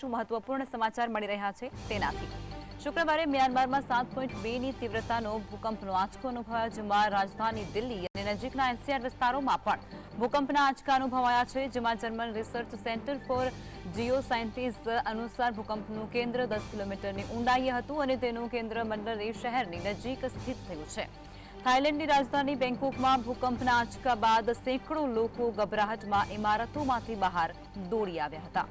શું મહત્વપૂર્ણ સમાચાર મળી રહ્યા છે તેનાથી. શુક્રવારે મ્યાનમારમાં સાત પોઈન્ટ બેની તીવ્રતાનો ભૂકંપનો આંચકો અનુભવાયો, જેમાં રાજધાની દિલ્હી અને નજીકના એનસીઆર વિસ્તારોમાં પણ ભૂકંપના આંચકા અનુભવાયા છે, જેમાં German research centre for geo scientist અનુસાર ભૂકંપનું કેન્દ્ર દસ કિલોમીટરની ઊંડાઈએ હતું અને તેનું કેન્દ્ર મંડળ એ શહેરની નજીક સ્થિત થયું છે. થાઇલેન્ડની રાજધાની બેંકોકમાં ભૂકંપના આંચકા બાદ સેંકડો લોકો ગભરાહટમાં ઇમારતોમાંથી બહાર દોડી આવ્યા હતા.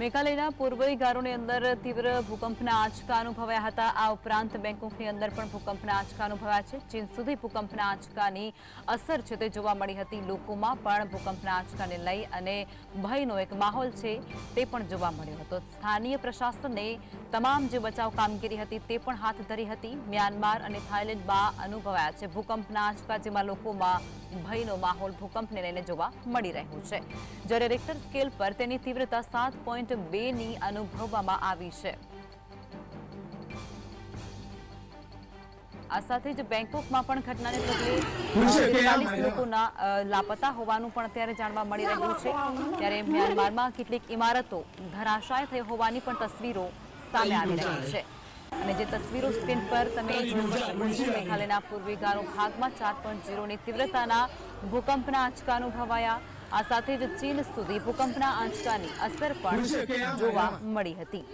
મેઘાલયના પૂર્વીય ગારોની અંદર તીવ્ર ભૂકંપના આંચકા અનુભવાયા હતા. આ ઉપરાંત બેંકોકની અંદર પણ ભૂકંપના આંચકા અનુભવાયા છે. ચીન સુધી ભૂકંપના આંચકાની અસર છે તે જોવા મળી હતી. લોકોમાં પણ ભૂકંપના આંચકાને લઈ અને ભયનો એક માહોલ છે તે પણ જોવા મળ્યો હતો. સ્થાનીય પ્રશાસને તમામ જે બચાવ કામગીરી હતી તે પણ હાથ ધરી હતી. મ્યાનમાર અને થાઇલેન્ડમાં અનુભવાયા છે ભૂકંપના આંચકા જેમાં લોકોમાં ભયનો માહોલ ભૂકંપને લઈને જોવા મળી રહ્યો છે. જ્યારે રેક્ટર સ્કેલ પર તેની તીવ્રતા સાત પોઈન્ટ બેની અનુભવવામાં આવી છે. આ સાથે જ બેંકોકમાં પણ ઘટનાને પગલે ચાલીસ લોકોના લાપતા હોવાનું પણ અત્યારે જાણવા મળી રહ્યું છે. ત્યારે મ્યાનમારમાં કેટલીક ઇમારતો ધરાશાય થઈ હોવાની પણ તસવીરો સામે આવી રહી છે. અને જે તસવીરો સ્ક્રીન પર તમે મેઘાલયના પૂર્વી ગારો ભાગમાં ચાર પોઈન્ટ ઝીરોની તીવ્રતાના ભૂકંપના આંચકા અનુભવાયા. આ સાથે જ ચીન સુધી ભૂકંપના આંચકાની અસર પણ જોવા મળી હતી.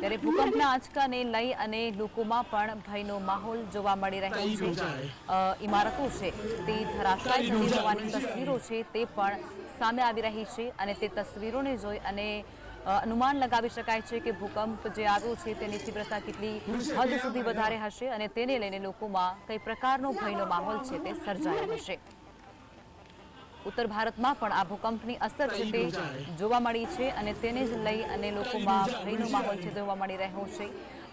ત્યારે ભૂકંપના આંચકાને લઈ અને લોકોમાં પણ ભયનો માહોલ જોવા મળી રહ્યો છે. ઇમારતો છે તે ધરાશાય થતી હોવાની તસવીરો છે તે પણ સામે આવી રહી છે અને તે તસવીરોને જોઈ અને અનુમાન લગાવી શકાય છે કે ભૂકંપ જે આવ્યો છે તેની તીવ્રતા કેટલી હદ સુધી વધારે હશે અને તેને લઈને લોકોમાં કઈ પ્રકારનો ભયનો માહોલ છે તે સર્જાયો હશે. ઉત્તર ભારતમાં પણ આ ભૂકંપની અસર છે તે જોવા મળી છે અને તેને જ લઈ અને લોકોમાં ભયનો માહોલ છે જોવા મળી રહ્યો છે.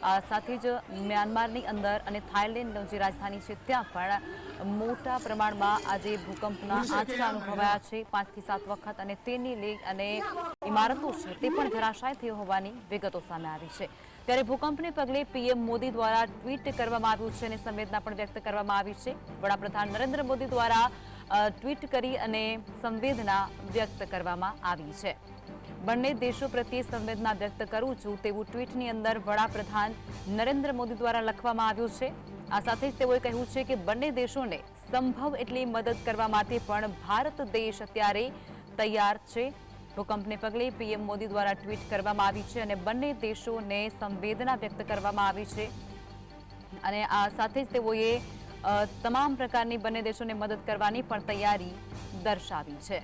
આ સાથે જ મ્યાનમારની અંદર અને થાઇલેન્ડનો જે રાજધાની છે ત્યાં પણ મોટા પ્રમાણમાં આજે ભૂકંપના આંચકા અનુભવાયા છે. પાંચથી સાત વખત અને તેની લઈ અને ઇમારતો છે તે પણ ધરાશાય થઈ હોવાની વિગતો સામે આવી છે. ત્યારે ભૂકંપને પગલે પીએમ મોદી દ્વારા ટ્વીટ કરવામાં આવ્યું છે અને સંવેદના પણ વ્યક્ત કરવામાં આવી છે. વડાપ્રધાન નરેન્દ્ર મોદી દ્વારા ટ્વીટ કરી અને સંવેદના વ્યક્ત કરવામાં આવી છે. બંને દેશો પ્રત્યે સંવેદના વ્યક્ત કરું છું તેવું ટ્વીટની અંદર વડાપ્રધાન નરેન્દ્ર મોદી દ્વારા લખવામાં આવ્યું છે. આ સાથે જ તેઓએ કહ્યું છે કે બંને દેશોને સંભવ એટલી મદદ કરવા માટે પણ ભારત દેશ અત્યારે તૈયાર છે. ભૂકંપને પગલે પીએમ મોદી દ્વારા ટ્વીટ કરવામાં આવી છે અને બંને દેશોને સંવેદના વ્યક્ત કરવામાં આવી છે. અને આ સાથે જ તેઓએ તમામ પ્રકારની બંને દેશોને મદદ કરવાની પણ તૈયારી દર્શાવી છે.